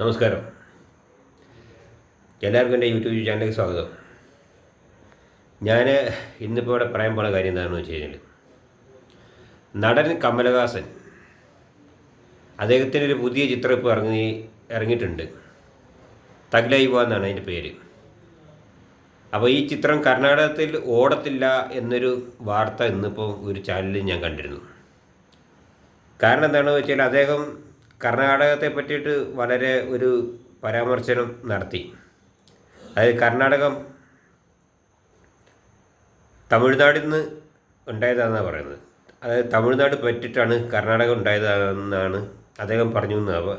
നമസ്കാരം. എല്ലാവർക്കും എന്റെ യൂട്യൂബ് ചാനലിലേക്ക് സ്വാഗതം. ഞാൻ ഇന്നിപ്പോൾ ഇവിടെ പറയാൻ പോണ കാര്യം എന്താണെന്ന് വെച്ച് കഴിഞ്ഞാൽ നടൻ കമലഹാസൻ അദ്ദേഹത്തിന്റെ ഒരു പുതിയ ചിത്രം ഇപ്പോൾ ഇറങ്ങി ഇറങ്ങിയിട്ടുണ്ട്. തഗ്ലൈവ എന്നാണ് അതിന്റെ പേര്. അപ്പോൾ ഈ ചിത്രം കർണാടകത്തിൽ ഓടത്തില്ല എന്നൊരു വാർത്ത ഇന്നിപ്പോൾ ഒരു ചാനലിൽ ഞാൻ കണ്ടിരുന്നു. കാരണം എന്താണെന്ന് വെച്ചാൽ അദ്ദേഹം കർണാടകത്തെ പറ്റിയിട്ട് വളരെ ഒരു പരാമർശനം നടത്തി. അതായത് കർണാടകം തമിഴ്നാടിൽ നിന്ന് ഉണ്ടായതാണെന്നാണ് പറയുന്നത്. അതായത് തമിഴ്നാട് പറ്റിയിട്ടാണ് കർണാടകം ഉണ്ടായതെന്നാണ് അദ്ദേഹം പറഞ്ഞു എന്നാണ്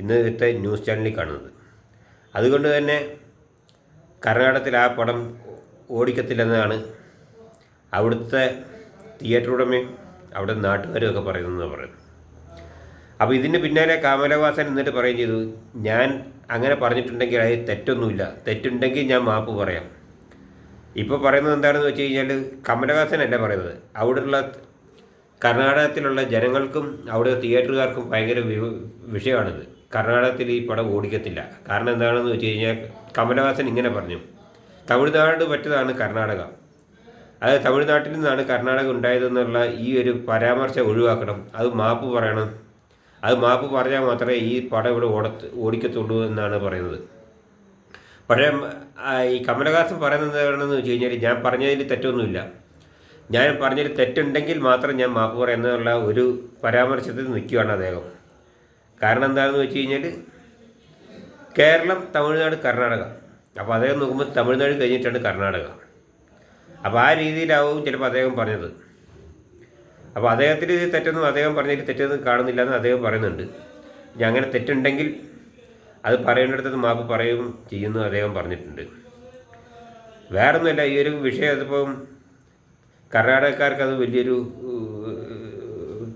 ഇന്നത്തെ ന്യൂസ് ചാനലിൽ കാണുന്നത്. അതുകൊണ്ട് തന്നെ കർണാടകത്തിൽ ആ പടം ഓടിക്കത്തില്ലെന്നാണ് അവിടുത്തെ തിയേറ്റർ ഉടമയും അവിടെ നാട്ടുകാരും ഒക്കെ പറയുന്നതെന്ന് പറയുന്നത്. അപ്പോൾ ഇതിന് പിന്നാലെ കാമലവാസൻ എന്നിട്ട് പറയുകയും ചെയ്തു ഞാൻ അങ്ങനെ പറഞ്ഞിട്ടുണ്ടെങ്കിൽ അത് തെറ്റൊന്നുമില്ല. തെറ്റുണ്ടെങ്കിൽ ഞാൻ മാപ്പ് പറയാം. ഇപ്പോൾ പറയുന്നത് എന്താണെന്ന് വെച്ച് കഴിഞ്ഞാൽ കമലഹാസനല്ല പറയുന്നത്. അവിടെയുള്ള കർണാടകത്തിലുള്ള ജനങ്ങൾക്കും അവിടെ തിയേറ്ററുകാർക്കും ഭയങ്കര വിഷയമാണിത്. കർണാടകത്തിൽ ഈ പടം ഓടിക്കത്തില്ല. കാരണം എന്താണെന്ന് വെച്ച് കഴിഞ്ഞാൽ കമലഹാസൻ ഇങ്ങനെ പറഞ്ഞു തമിഴ്നാട് പറ്റതാണ് കർണാടക. അത് തമിഴ്നാട്ടിൽ നിന്നാണ് കർണാടക ഉണ്ടായതെന്നുള്ള ഈ ഒരു പരാമർശം ഒഴിവാക്കണം. അത് മാപ്പ് പറയണം. അത് മാപ്പ് പറഞ്ഞാൽ മാത്രമേ ഈ പടം ഇവിടെ ഓടത്ത് ഓടിക്കത്തുള്ളൂ എന്നാണ് പറയുന്നത്. പക്ഷേ ഈ കമലഹാസൻ പറയുന്നത് എന്താണെന്ന് വെച്ച് കഴിഞ്ഞാൽ ഞാൻ പറഞ്ഞതിൽ തെറ്റൊന്നുമില്ല. ഞാൻ പറഞ്ഞതിൽ തെറ്റുണ്ടെങ്കിൽ മാത്രം ഞാൻ മാപ്പ് പറയുന്നതിനുള്ള ഒരു പരാമർശത്തിൽ നിൽക്കുകയാണ് അദ്ദേഹം. കാരണം എന്താണെന്ന് വെച്ച് കഴിഞ്ഞാൽ കേരളം തമിഴ്നാട് കർണാടക. അപ്പോൾ അദ്ദേഹം നോക്കുമ്പോൾ തമിഴ്നാട് കഴിഞ്ഞിട്ടാണ് കർണാടക. അപ്പോൾ ആ രീതിയിലാവും ചിലപ്പോൾ അദ്ദേഹം പറഞ്ഞത്. അപ്പോൾ അദ്ദേഹത്തിന് ഇത് തെറ്റൊന്നും അദ്ദേഹം പറഞ്ഞിട്ട് തെറ്റൊന്നും കാണുന്നില്ല എന്ന് അദ്ദേഹം പറയുന്നുണ്ട്. ഇനി അങ്ങനെ തെറ്റുണ്ടെങ്കിൽ അത് പറയേണ്ടടുത്തത് മാപ്പ് പറയും ചെയ്യുന്നു അദ്ദേഹം പറഞ്ഞിട്ടുണ്ട്. വേറൊന്നുമല്ല ഈ ഒരു വിഷയം അതിപ്പം കർണാടകക്കാർക്ക് അത് വലിയൊരു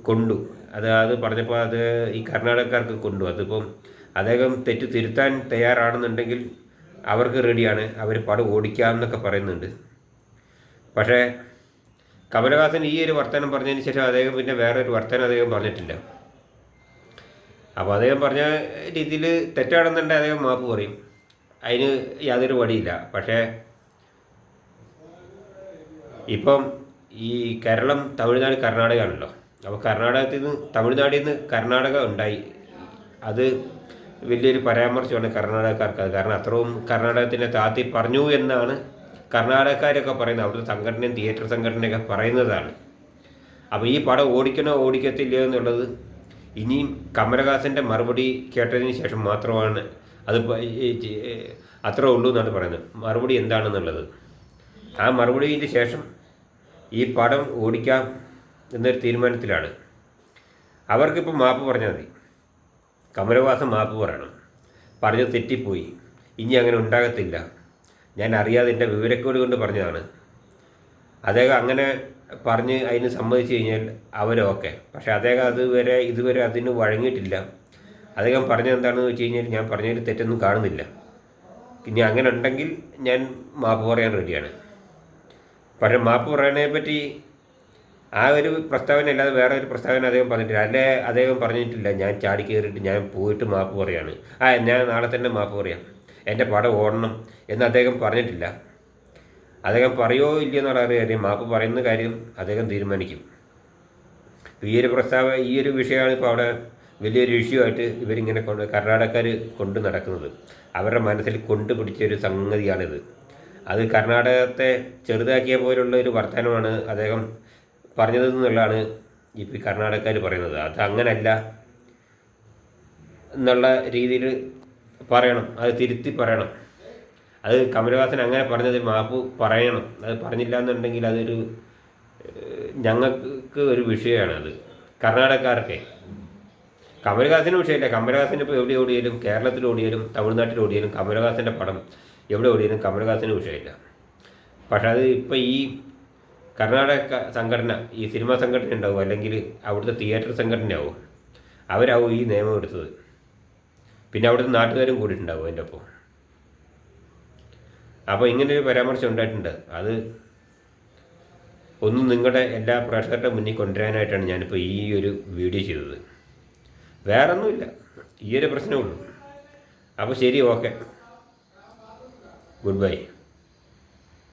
കൊണ്ടു. അത് അത് പറഞ്ഞപ്പോൾ അത് ഈ കർണാടകക്കാർക്ക് കൊണ്ടു. അതിപ്പം അദ്ദേഹം തെറ്റ് തിരുത്താൻ തയ്യാറാണെന്നുണ്ടെങ്കിൽ അവർക്ക് റെഡിയാണ്. അവർ പടം ഓടിക്കാമെന്നൊക്കെ പറയുന്നുണ്ട്. പക്ഷേ കമലഹാസൻ ഈ ഒരു വർത്തമാനം പറഞ്ഞതിന് ശേഷം അദ്ദേഹം പിന്നെ വേറെ ഒരു വർത്തമാനം അദ്ദേഹം പറഞ്ഞിട്ടില്ല. അപ്പോൾ അദ്ദേഹം പറഞ്ഞ രീതിയിൽ തെറ്റാണെന്നുണ്ടെങ്കിൽ അദ്ദേഹം മാപ്പ് പറയും. അതിന് യാതൊരു വഴിയില്ല. പക്ഷേ ഇപ്പം ഈ കേരളം തമിഴ്നാട് കർണാടക ആണല്ലോ അപ്പോൾ കർണാടകത്തിൽ നിന്ന് തമിഴ്നാട്ടിൽ നിന്ന് കർണാടക ഉണ്ടായി. അത് വലിയൊരു പരാമർശമാണ് കർണാടകക്കാർക്ക്. കാരണം അത്രയും കർണാടകത്തിന്റെ താത്തി പറഞ്ഞു എന്നാണ് കർണാടകക്കാരൊക്കെ പറയുന്നത് അവിടുത്തെ സംഘടനയും തിയേറ്റർ സംഘടനയൊക്കെ പറയുന്നതാണ്. അപ്പോൾ ഈ പടം ഓടിക്കണോ ഓടിക്കത്തില്ലയോ എന്നുള്ളത് ഇനിയും കമലഹാസന്റെ മറുപടി കേട്ടതിന് ശേഷം മാത്രമാണ് അത് അത്ര ഉള്ളൂ എന്നാണ് പറയുന്നത്. മറുപടി എന്താണെന്നുള്ളത്? ആ മറുപടിക്ക് ശേഷം ഈ പടം ഓടിക്കാം എന്നൊരു തീരുമാനത്തിലാണ്. അവർക്കിപ്പോൾ മാപ്പ് പറഞ്ഞാൽ മതി. കമലവാസം മാപ്പ് പറയണം. പറഞ്ഞത് തെറ്റിപ്പോയി. ഇനി അങ്ങനെ ഉണ്ടാകത്തില്ല. ഞാൻ അറിയാതെ എന്റെ വിവരക്കേട് കൊണ്ട് പറഞ്ഞതാണ്. അദ്ദേഹം അങ്ങനെ പറഞ്ഞ് അതിന് സമ്മതിച്ചു കഴിഞ്ഞാൽ അവരൊക്കെ പക്ഷേ അദ്ദേഹം അതുവരെ ഇതുവരെ അതിന് വഴങ്ങിയിട്ടില്ല. അദ്ദേഹം പറഞ്ഞത് എന്താണെന്ന് വെച്ച് കഴിഞ്ഞാൽ ഞാൻ പറഞ്ഞതിൽ തെറ്റൊന്നും കാണുന്നില്ല. ഇനി അങ്ങനെ ഉണ്ടെങ്കിൽ ഞാൻ മാപ്പ് പറയാൻ റെഡിയാണ്. പക്ഷേ മാപ്പ് പറയണതിനെ പറ്റി ആ ഒരു പ്രസ്താവന അല്ലാതെ വേറെ ഒരു പ്രസ്താവന അദ്ദേഹം പറഞ്ഞിട്ടില്ല. അല്ലേ? അദ്ദേഹം പറഞ്ഞിട്ടില്ല ഞാൻ ചാടി കയറിയിട്ട് ഞാൻ പോയിട്ട് മാപ്പ് പറയാണ്. ആ ഞാൻ നാളെ തന്നെ മാപ്പ് പറയാം. എന്റെ പടം ഓടണം എന്ന് അദ്ദേഹം പറഞ്ഞിട്ടില്ല. അദ്ദേഹം പറയുമോ ഇല്ലയോ എന്നുള്ള കാര്യം മാപ്പ് പറയുന്ന കാര്യം അദ്ദേഹം തീരുമാനിക്കും. ഈ ഒരു പ്രസ്താവ ഈ ഒരു വിഷയമാണ് ഇപ്പോൾ അവിടെ വലിയൊരു ഇഷ്യൂ ആയിട്ട് ഇവരിങ്ങനെ കൊണ്ട് കർണാടകക്കാർ കൊണ്ട് നടക്കുന്നത്. അവരുടെ മനസ്സിൽ കൊണ്ടുപിടിച്ച ഒരു സംഗതിയാണിത്. അത് കർണാടകത്തെ ചെറുതാക്കിയ പോലുള്ള ഒരു വർത്തമാനമാണ് അദ്ദേഹം പറഞ്ഞതെന്നുള്ളതാണ് ഇപ്പോൾ ഈ കർണാടകക്കാർ പറയുന്നത്. അത് അങ്ങനല്ല എന്നുള്ള രീതിയിൽ പറയണം. അത് തിരുത്തി പറയണം. അത് കമലഹാസൻ അങ്ങനെ പറഞ്ഞത് മാപ്പ് പറയണം. അത് പറഞ്ഞില്ല എന്നുണ്ടെങ്കിൽ അതൊരു ഞങ്ങൾക്ക് ഒരു വിഷയമാണ് അത് കർണാടകക്കാർക്ക് കമലഹാസന് വിഷയമില്ല. കമലഹാസൻ ഇപ്പോൾ എവിടെ ഓടിയാലും കേരളത്തിൽ ഓടിയാലും തമിഴ്നാട്ടിൽ ഓടിയാലും കമലഹാസന്റെ പടം എവിടെ ഓടിയാലും കമലഹാസന് വിഷയമില്ല. പക്ഷേ അത് ഇപ്പോൾ ഈ കർണാടക സംഘടന ഈ സിനിമാ സംഘടന ഉണ്ടാവും അല്ലെങ്കിൽ അവിടുത്തെ തിയേറ്റർ സംഘടനയാവും. അവരാവും ഈ നിയമം എടുത്തത്. പിന്നെ അവിടുത്തെ നാട്ടുകാരും കൂടിയിട്ടുണ്ടാവും അതിന്റെ ഒപ്പം. അപ്പോൾ ഇങ്ങനെ ഒരു പരാമർശം ഉണ്ടായിട്ടുണ്ട്. അത് ഒന്ന് നിങ്ങളുടെ എല്ലാ പ്രേക്ഷകരുടെ മുന്നിൽ കൊണ്ടുവരാനായിട്ടാണ് ഞാനിപ്പോൾ ഈ ഒരു വീഡിയോ ചെയ്തത്. വേറെ ഒന്നുമില്ല ഈ ഒരു പ്രശ്നമേ ഉള്ളൂ. അപ്പോൾ ശരി ഓക്കെ. Good bye.